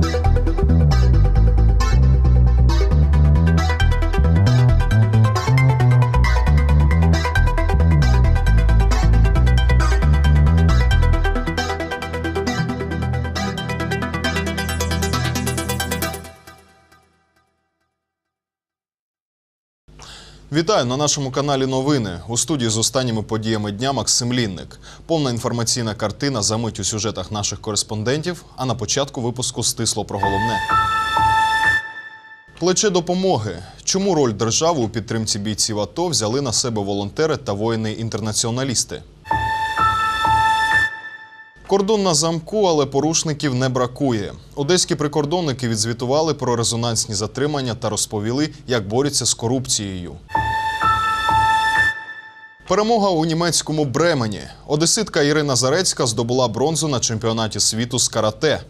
thank you Вітаю на нашому каналі Новини. У студії з останніми подіями дня Максим Лінник. Повна інформаційна картина за мить у сюжетах наших кореспондентів. А на початку випуску стисло про головне. Плече допомоги. Чому роль держави у підтримці бійців АТО взяли на себе волонтери та воїни-інтернаціоналісти? Кордон на замку, але порушників не бракує. Одеські прикордонники відзвітували про резонансні затримання та розповіли, як борються з корупцією. Перемога у німецькому Бремені. Одеситка Ірина Зарецька здобула бронзу на чемпіонаті світу з карате.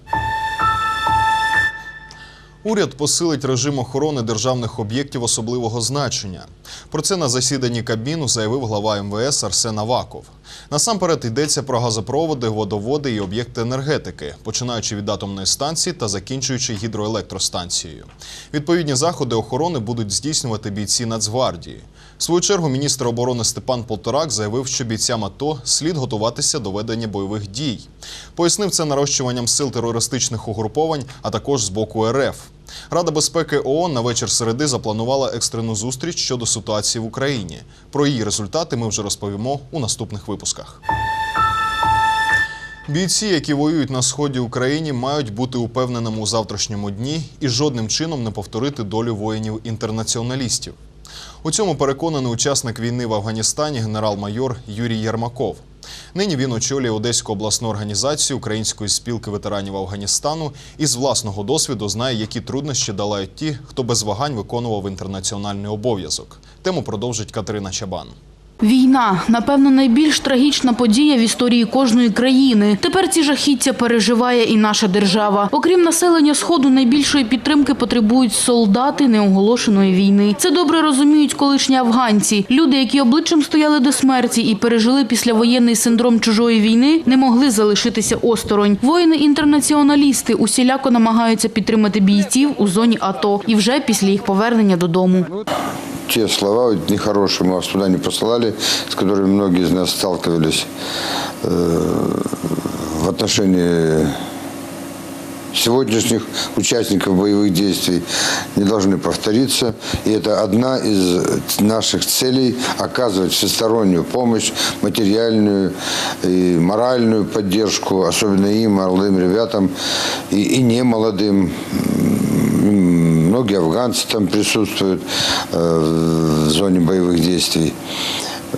Уряд посилить режим охорони державних об'єктів особливого значення. Про це на засіданні Кабміну заявив глава МВС Арсен Аваков. Насамперед йдеться про газопроводи, водоводи і об'єкти енергетики, починаючи від атомної станції та закінчуючи гідроелектростанцією. Відповідні заходи охорони будуть здійснювати бійці Нацгвардії. В свою чергу міністр оборони Степан Полторак заявив, що бійцям АТО слід готуватися до ведення бойових дій. Пояснив це нарощуванням сил терористичних угруповань, а також з боку РФ. Рада безпеки ООН на вечір середи запланувала екстрену зустріч щодо ситуації в Україні. Про її результати ми вже розповімо у наступних випусках. Бійці, які воюють на сході України, мають бути упевненими у завтрашньому дні і жодним чином не повторити долю воїнів-інтернаціоналістів. У цьому переконаний учасник війни в Афганістані генерал-майор Юрій Єрмаков. Нині він очолює Одеську обласну організацію Української спілки ветеранів Афганістану і з власного досвіду знає, які труднощі долають ті, хто без вагань виконував інтернаціональний обов'язок. Тему продовжить Катерина Чабан. Війна напевно найбільш трагічна подія в історії кожної країни. Тепер ці жахіття переживає і наша держава. Окрім населення сходу, найбільшої підтримки потребують солдати неоголошеної війни. Це добре розуміють колишні афганці. Люди, які обличчям стояли до смерті і пережили післявоєнний синдром чужої війни, не могли залишитися осторонь. Воїни-інтернаціоналісти усіляко намагаються підтримати бійців у зоні АТО і вже після їх повернення додому. Те слова нехорошие мы вас туда не посылали, с которыми многие из нас сталкивались э, в отношении сегодняшних участников боевых действий не должны повториться. И это одна из наших целей – оказывать всестороннюю помощь, материальную и моральную поддержку, особенно им, молодым ребятам, и, и не молодым. М, Многие афганцы там присутствуют э, в зоне боевых действий, э,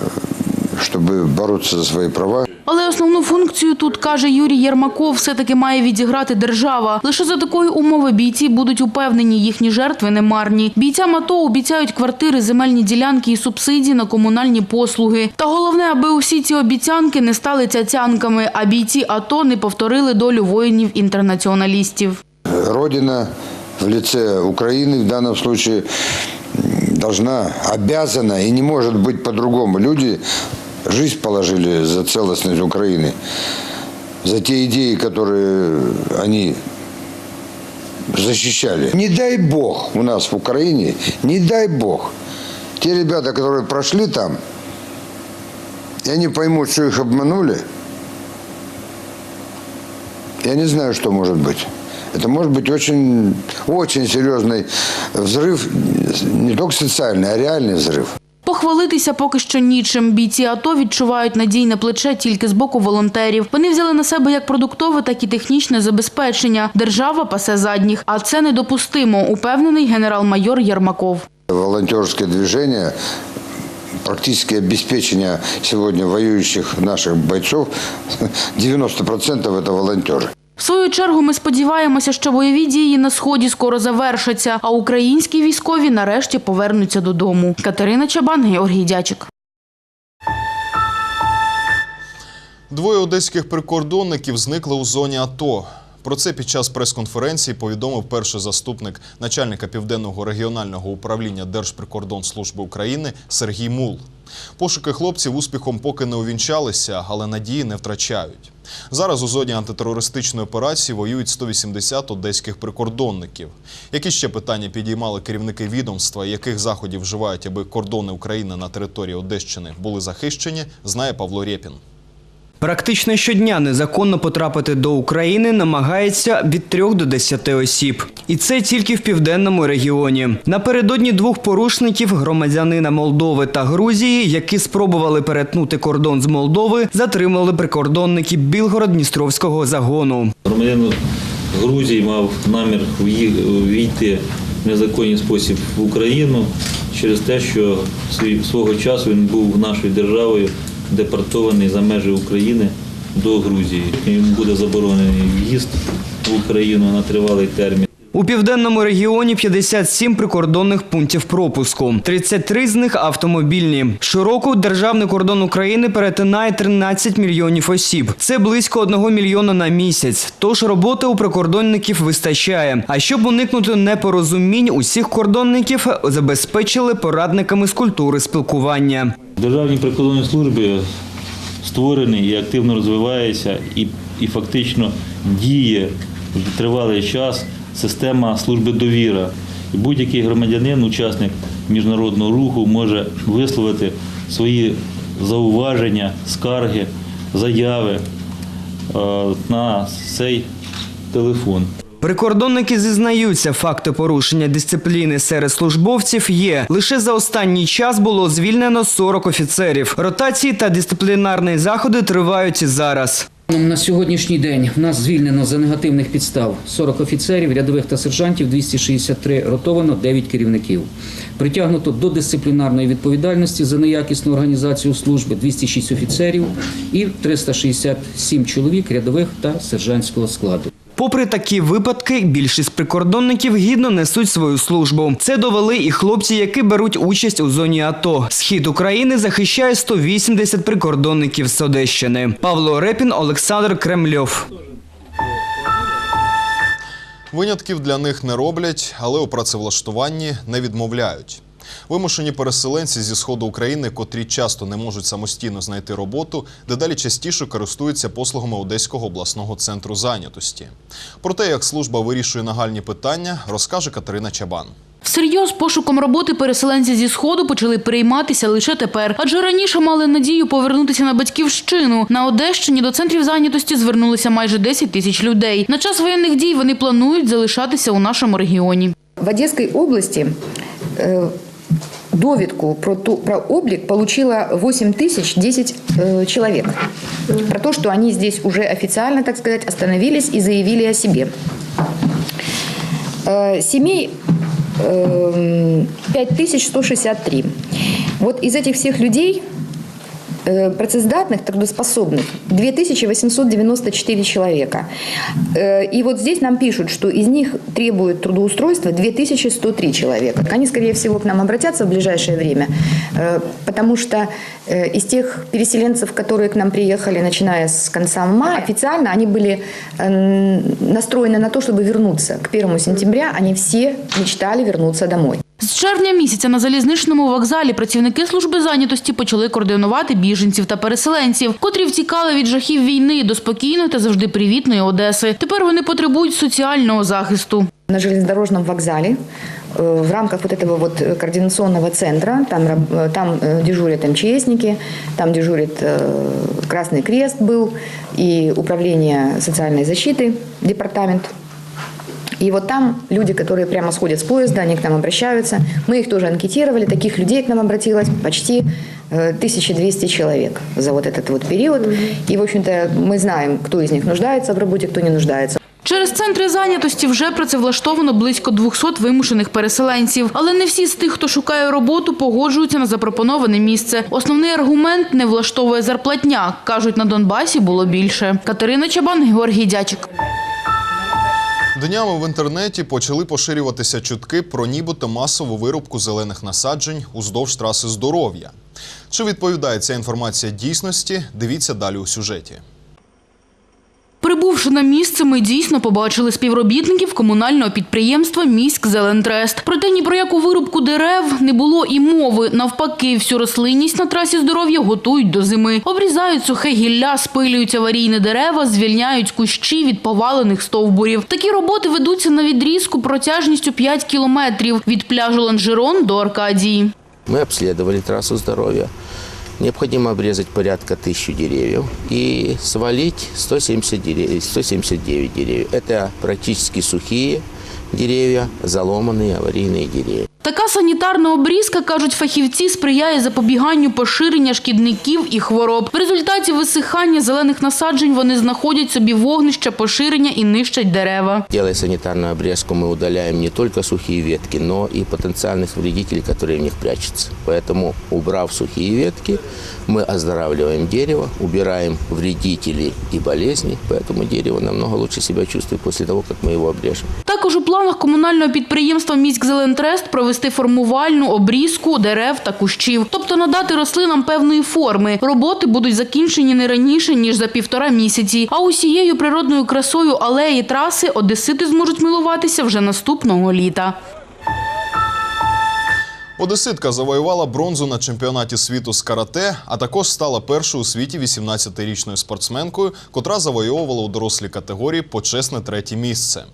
чтобы бороться за свои права. Але основну функцію тут, каже Юрій Єрмаков, все-таки має відіграти держава. Лише за такої умови бійці будуть упевнені, їхні жертви не марні. Бійцям АТО обіцяють квартири, земельні ділянки і субсидії на комунальні послуги. Та головне, аби усі ці обіцянки не стали цяцянками, а бійці АТО не повторили долю воїнів-інтернаціоналістів. Родина в лице Украины в данном случае должна, обязана и не может быть по-другому. Люди жизнь положили за целостность Украины, за те идеи, которые они защищали. Не дай бог у нас в Украине, не дай бог, те ребята, которые прошли там, и они поймут, что их обманули, я не знаю, что может быть. Это может быть очень, очень серьезный взрыв, не только социальный, а реальный взрыв. Похвалитися поки що нічим. Бійці АТО відчувають надійне плече тільки з боку волонтерів. Вони взяли на себе як продуктове, так і технічне забезпечення. Держава пасе задніх, а це недопустимо, упевнений генерал-майор Єрмаков. Волонтерское движение, практически обеспечение сегодня воюющих наших бойцов, 90% это волонтеры. В свою чергу ми сподіваємося, що бойові дії на сході скоро завершаться, а українські військові нарешті повернуться додому. Катерина Чабан, Георгій Дячик. Двоє одеських прикордонників зникли у зоні АТО. Про це під час прес-конференції повідомив перший заступник начальника південного регіонального управління Держприкордонслужби України Сергій Мул. Пошуки хлопців успіхом поки не увінчалися, але надії не втрачають. Зараз у зоні антитерористичної операції воюють 180 одеських прикордонників. Які ще питання підіймали керівники відомства, яких заходів вживають, аби кордони України на території Одещини були захищені, знає Павло Рєпін. Практично щодня незаконно потрапити до України намагається від 3 до 10 осіб. І це тільки в південному регіоні. Напередодні двох порушників громадянина Молдови та Грузії, які спробували перетнути кордон з Молдови, затримали прикордонники Білгород-Дністровського загону. Громадянин Грузії мав намір війти в незаконний спосіб в Україну через те, що свого часу він був нашою державою депортований за межі України до Грузії. Йому буде заборонений в'їзд в Україну на тривалий термін. У південному регіоні 57 прикордонних пунктів пропуску. 33 з них автомобільні. Щороку державний кордон України перетинає 13 мільйонів осіб. Це близько 1 мільйона на місяць. Тож роботи у прикордонників вистачає. А щоб уникнути непорозумінь, усіх кордонників забезпечили порадниками з культури спілкування. В Державній прикордонній службі створений і активно розвивається і, і фактично діє тривалий час система служби довіра. Будь-який громадянин, учасник міжнародного руху, може висловити свої зауваження, скарги, заяви е, на цей телефон. Прикордонники зізнаються, факти порушення дисципліни серед службовців є. Лише за останній час було звільнено 40 офіцерів. Ротації та дисциплінарні заходи тривають і зараз. На сьогоднішній день в нас звільнено за негативних підстав 40 офіцерів, рядових та сержантів, 263 ротовано, 9 керівників. Притягнуто до дисциплінарної відповідальності за неякісну організацію служби 206 офіцерів і 367 чоловік рядових та сержантського складу. Попри такі випадки, більшість прикордонників гідно несуть свою службу. Це довели і хлопці, які беруть участь у зоні АТО. Схід України захищає 180 прикордонників з Одещини. Павло Репін, Олександр Кремльов. Винятків для них не роблять, але у працевлаштуванні не відмовляють. Вимушені переселенці зі сходу України, котрі часто не можуть самостійно знайти роботу, дедалі частіше користуються послугами Одеського обласного центру зайнятості. Про те, як служба вирішує нагальні питання, розкаже Катерина Чабан. Всерйоз пошуком роботи переселенці зі сходу почали перейматися лише тепер, адже раніше мали надію повернутися на батьківщину. На Одещині до центрів зайнятості звернулися майже 10 тисяч людей. На час воєнних дій вони планують залишатися у нашому регіоні. В Одесской области э, довідку про, ту, про облик получила 8 тысяч 10 э, человек. Про то, что они здесь уже официально, так сказать, остановились и заявили о себе. Э, семей э, 5163. Вот из этих всех людей працездатных, трудоспособных 2894 человека. Э, И вот здесь нам пишут, что из них требуют трудоустройства 2103 человека. Они, скорее всего, к нам обратятся в ближайшее время, э, потому что э, из тех переселенцев, которые к нам приехали, начиная с конца мая, официально они были э, настроены на то, чтобы вернуться. К 1 сентября они все мечтали вернуться домой. З червня місяця на залізничному вокзалі працівники служби зайнятості почали координувати біженців та переселенців, котрі втікали від жахів війни до спокійної та завжди привітної Одеси. Тепер вони потребують соціального захисту. на железнодорожном вокзале э, в рамках вот этого вот э, координационного центра, там, раб- э, там э, дежурят МЧСники, там дежурит э, Красный Крест был и Управление социальной защиты, департамент. И вот там люди, которые прямо сходят с поезда, они к нам обращаются. Мы их тоже анкетировали, таких людей к нам обратилось почти э, 1200 человек за вот этот вот период. И, в общем-то, мы знаем, кто из них нуждается в работе, кто не нуждается. Через центри зайнятості вже працевлаштовано близько 200 вимушених переселенців. Але не всі з тих, хто шукає роботу, погоджуються на запропоноване місце. Основний аргумент – не влаштовує зарплатня. Кажуть, на Донбасі було більше. Катерина Чабан, Георгій Дячик. Днями в інтернеті почали поширюватися чутки про нібито масову вирубку зелених насаджень уздовж траси здоров'я. Чи відповідає ця інформація дійсності? Дивіться далі у сюжеті. Прибув Прибувши на місце, ми дійсно побачили співробітників комунального підприємства Міськ Зелентрест. Проте ні про яку вирубку дерев не було і мови. Навпаки, всю рослинність на трасі здоров'я готують до зими. Обрізають сухе гілля, спилюють аварійні дерева, звільняють кущі від повалених стовбурів. Такі роботи ведуться на відрізку протяжністю 5 кілометрів від пляжу Ланжерон до Аркадії. Мы обследовали трассу здоровья. Необходимо обрезать порядка тысячи деревьев и свалить 170 деревьев, 179 деревьев. Это практически сухие деревья, заломанные аварийные деревья. Така санітарна обрізка, кажуть фахівці, сприяє запобіганню поширення шкідників і хвороб. В результаті висихання зелених насаджень вони знаходять собі вогнище поширення і нищать дерева. Делая санитарную обрезку, мы удаляем не только сухие ветки, но и потенциальных вредителей, которые в них прячутся. Поэтому, убрав сухие ветки, мы оздоравливаем дерево, убираем вредителей и болезни, поэтому дерево намного лучше себя чувствует после того, как мы его обрежем. Також у планах комунального підприємства «Міськзелентрест» провести формувальну обрізку дерев та кущів, тобто надати рослинам певної форми. Роботи будуть закінчені не раніше, ніж за півтора місяці. А усією природною красою алеї траси одесити зможуть милуватися вже наступного літа. Одеситка завоювала бронзу на чемпіонаті світу з карате, а також стала першою у світі 18-річною спортсменкою, котра завоювала у дорослій категорії почесне третє місце.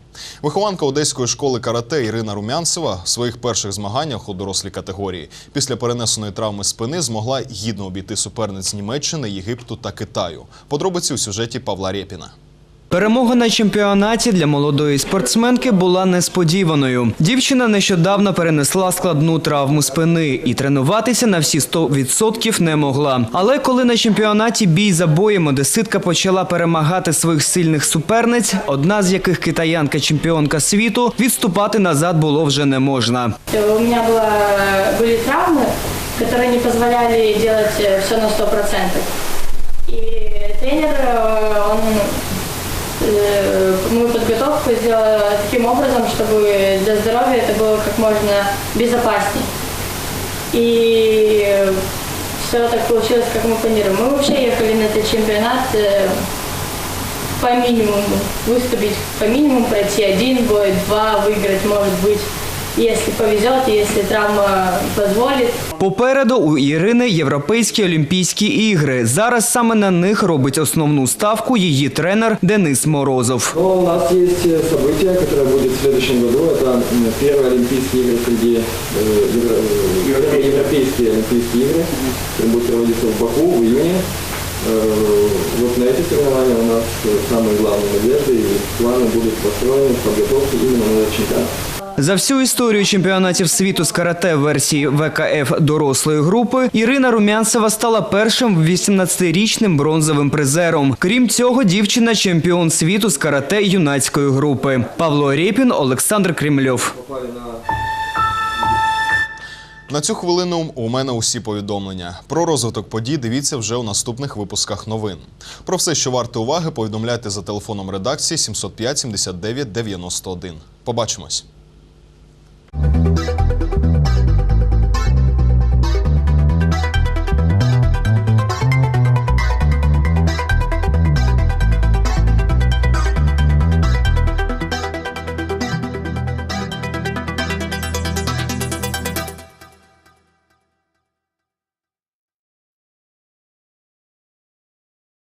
Вихованка одеської школи карате Ірина Румянцева в своїх перших змаганнях у дорослій категорії після перенесеної травми спини змогла гідно обійти суперниць Німеччини, Єгипту та Китаю. Подробиці у сюжеті Павла Рєпіна. Перемога на чемпіонаті для молодої спортсменки була несподіваною. Дівчина нещодавно перенесла складну травму спини і тренуватися на всі 100% не могла. Але коли на чемпіонаті бій за боєм одеситка почала перемагати своїх сильних суперниць, одна з яких китаянка-чемпіонка світу, відступати назад було вже не можна. У меня было, были травмы, которые не позволяли делать все на 100%. И тренер, э, он э, мою подготовку сделал таким образом, чтобы для здоровья это было как можно безопасней. И все так получилось, как мы планировали. Мы вообще ехали на этот чемпионат э, по минимуму, выступить по минимуму, пройти один бой, два выиграть, может быть, если повезет, если травма позволит. Попереду у Ірини Європейські Олімпійські ігри. Зараз саме на них робить основну ставку її тренер Денис Морозов. Но у нас есть э, событие, которое будет в следующем году. Это м, первые Олимпийские игры среди э, евро- э, первые европейские Олимпийские игры, которые будут проводиться в Баку в июне. Э, Вот на эти соревнования у нас э, самые главные надежды и планы будут построены в подготовке именно на этот чемпионат. За всю історію чемпіонатів світу з карате версії ВКФ дорослої групи Ірина Румянцева стала першим 18-річним бронзовим призером. Крім цього, дівчина чемпіон світу з карате юнацької групи. Павло Рєпін, Олександр Кремльов. На цю хвилину у мене усі повідомлення. Про розвиток подій дивіться вже у наступних випусках новин. Про все, що варте уваги, повідомляйте за телефоном редакції 705 79 91. Побачимось.